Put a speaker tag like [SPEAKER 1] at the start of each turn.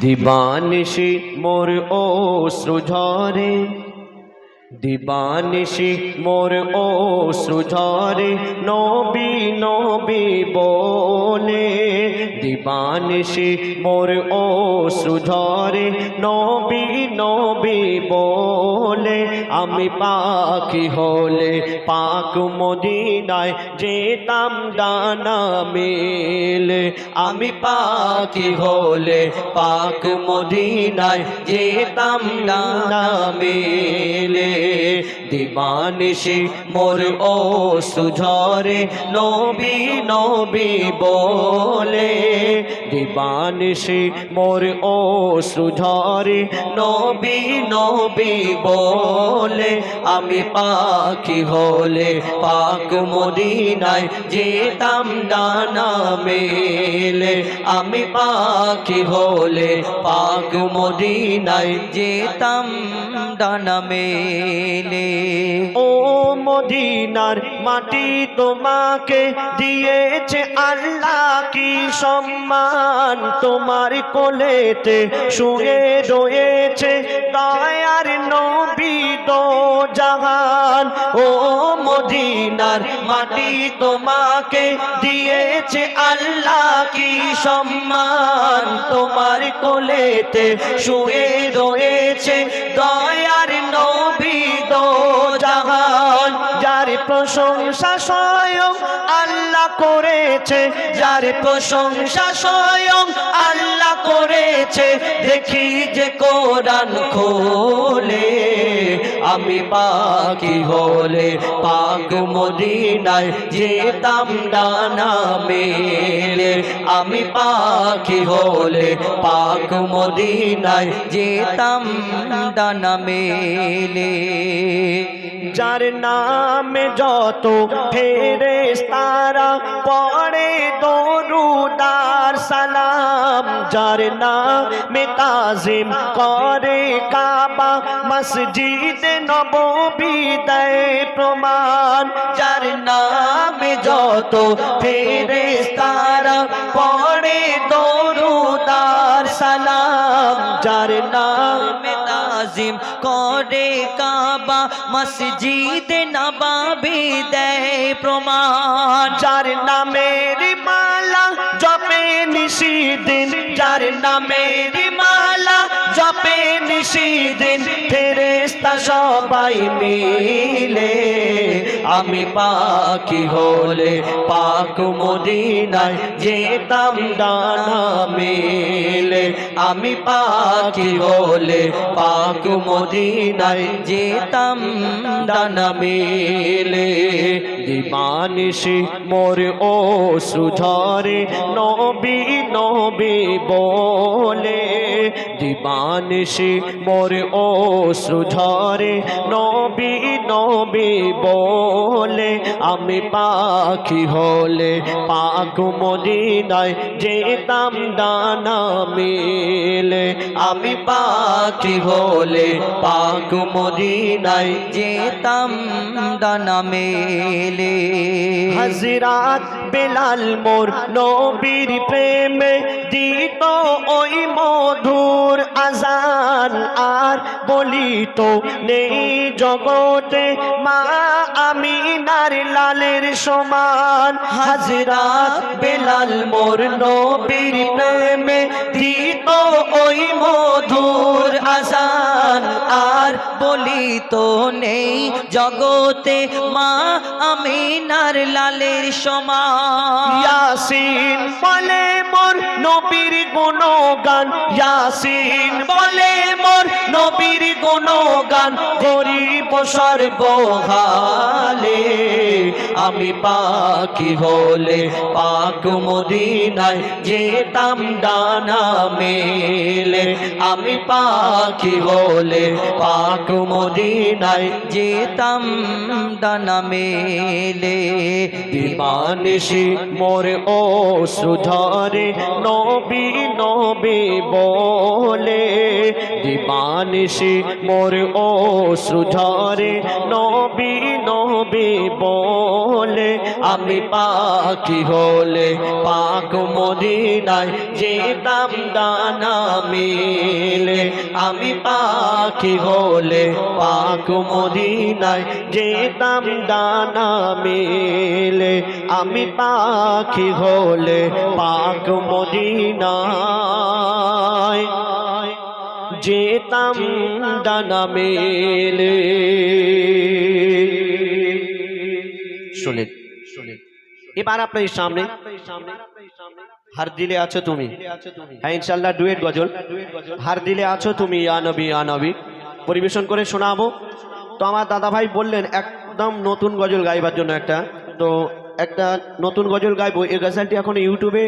[SPEAKER 1] দিবানিশি মোর ও সুঝরে দিবানিশি মোর ও সুঝরে নবী নবী বলে দিবানিশি মোর ও সুঝরে নবী আমি পাখি হলে পাক মদিনায় যেতাম ডানা মেলে। আমি পাখি হলে পাক মদিনায় যেতাম ডানা মেলে। দিবানিশি মোর ও সুঝরে নবী নবী বলে দিবানিশি মোর ও সুঝরে নবী নবী বলে, আমি পাখি হলে পাক মদিনায় যেতাম ডানা মেলে। আমি পাখি হলে পাক মদিনায় যেতাম ডানা মেলে। ও মদিনার মাটি তোমাকে দিয়েছে আল্লাহ কি সম্মান? তোমার কোলেতে শুয়ে রয়েছে দয়ার নবী দো জাহান। ও মদিনার মাটি তোমাকে দিয়েছে আল্লাহ কি সম্মান? তোমার কোলেতে শুয়ে রয়েছে দয়ার নবী দো জাহান যার প্রশংসা স্বয়ং আল্লাহ করেছে, যার প্রশংসা স্বয়ং আল্লাহ করেছে। দেখি যে কোরআন খোলে আমি পাখি হলে পাক মদিনায় যেতাম ডানা মেলে। আমি পাখি হলে পাক মদিনায় যেতাম ডানা মেলে। যার নামে যত ফেরেস তারা পড়ে দরুদার সালাম যার নামে তাজিম করে কাবা। মসজিদ নববী দেয় প্রমাণ। যার নামে যত ফেরেস তারা পড়ে দরুদার সালাম। যার নামে তাজিম করে কাবা। মসজিদ নবাবি দেয় প্রমাণ। যার নামের মালা জপে নিশিদিন যার নামের মালা জপে নিশিদিন ফেরেস্তা সবাই মিলে। আমি পাখি হলে পাক মদিনায় যেতাম ডানা মেলে। আমি পাখি হলে পাক মদিনায় যেতাম ডানা মেলে। দিবানিশি মোর ও সুঝরে নবী নবী বলে। দিবানিশি মোর ও সুঝরে নবী নবী বলে, আমি পাখি হলে পাক মদিনায় যেতাম ডানা মেলে। আমি পাখি হলে পাক মদিনায় যেতাম ডানা মেলে। হাজিরাত বেলাল মোর নবীর প্রেমে দিত ওই মধুর আজান। আর বলিত, নেই জগতে মা আমিনার লালের সমান। হাজরাত বেলাল মোর নবীর প্রেমে দিত ওই মধুর আজান। আর বলি তো নেই। জগতে মা আমিনার লালের সমান। ইয়াসিন বলে মোর নবীর গুণগান। ইয়াসিন বলে মোর নবীর গুণগান। গরিব সর্বহালে আমি পাখি হলে পাক মদিনায় যেতাম ডানা মেলে। আমি পাখি হলে পাক মদিনায় যেতাম ডানা মেলে। দিবানিসি মোর ও সুধরে নবী নবী বলে। দিবানিসি মোর ও সুধরে নবী নবী বলে। আমি পাখি হলে পাক মদিনায় যেতাম দানা মেলে। আমি পাখি হলে পাক মদিনায় যেতাম দানা মেলে। আমি পাখি হলে পাক মদিনায় যেতাম দানা মেলে। শুনে এবার আপনার সামনে হার দিলে আছো তুমি। হ্যাঁ ইনশাল্লাহ ডুয়েট গজল। হার দিলে আছো তুমি আনবি আনবি পরিবেশন করে শোনাবো। তো আমার দাদা ভাই বললেন একদম নতুন গজল গাইবার জন্য একটা। তো একটা নতুন গজল গাইবো। এই গজলটি এখন ইউটিউবে